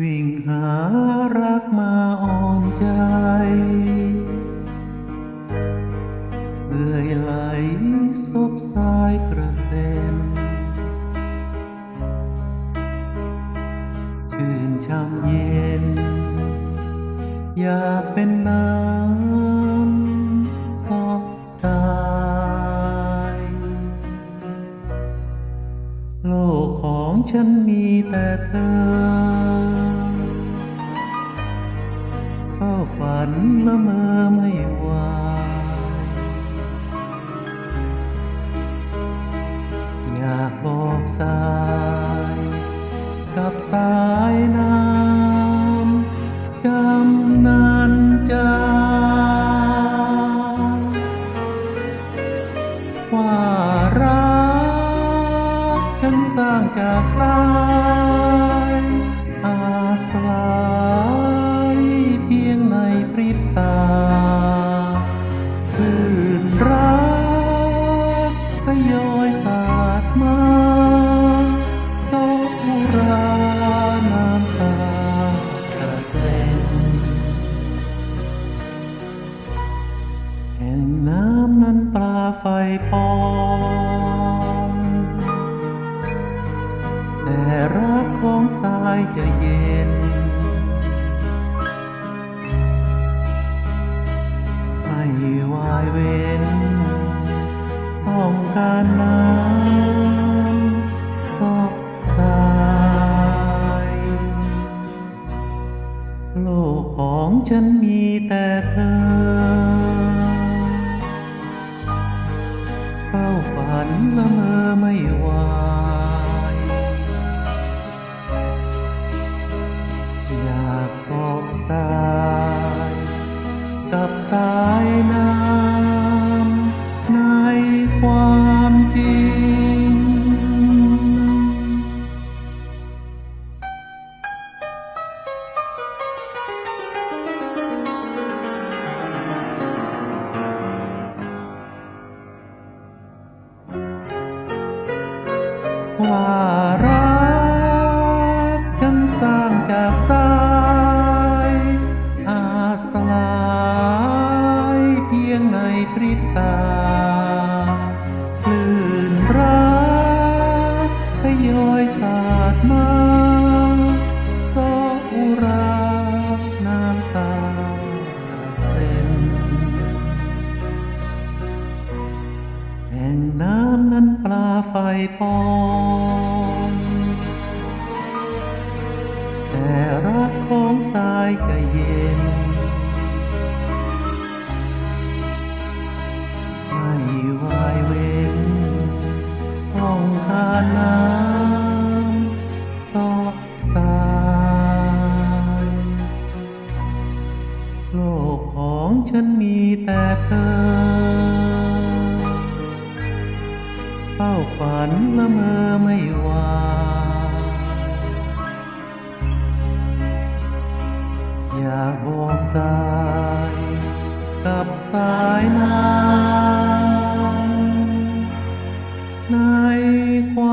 วิ่งหารักมาอ่อนใจ เอื่อยไหลซบสายกระเซ็น ชื่นช่ำเย็น อยากเป็นน้ำสดใสโลกของฉันมีแต่เธอ ฝันละเมอไม่ไหวอยากบอกสาย กับสายน้ำจำนันจาว่ารักฉันสร้างจากสายอาสา บตาคลื่นรักทยอยสาดมาโซราน้ำตากระเซ็นแห่งน้ำนั้นปลาไฟปองแต่รักของสายจะเย็น ต้ำซอกสดใสโลกของฉันมีแต่เธอ เฝ้าฝันละเมอไม่ไหวอยากบอกสาย กับสายน้ำ ว่ารักฉันสร้างจากสาย อาสลายเพียงในพริบตา คลื่นรักทยอยสาดมาโซอุราน้ำตากระเซ็นแห่งน้ำนั้นปลาไฟปองายจะเย็น ไม่วายเว้นต้องการน้ำสดใสโลกของฉันมีแต่เธอ เฝ้าฝันละเมอไม่ไห อยากบอกสายกับสายน้ำในความ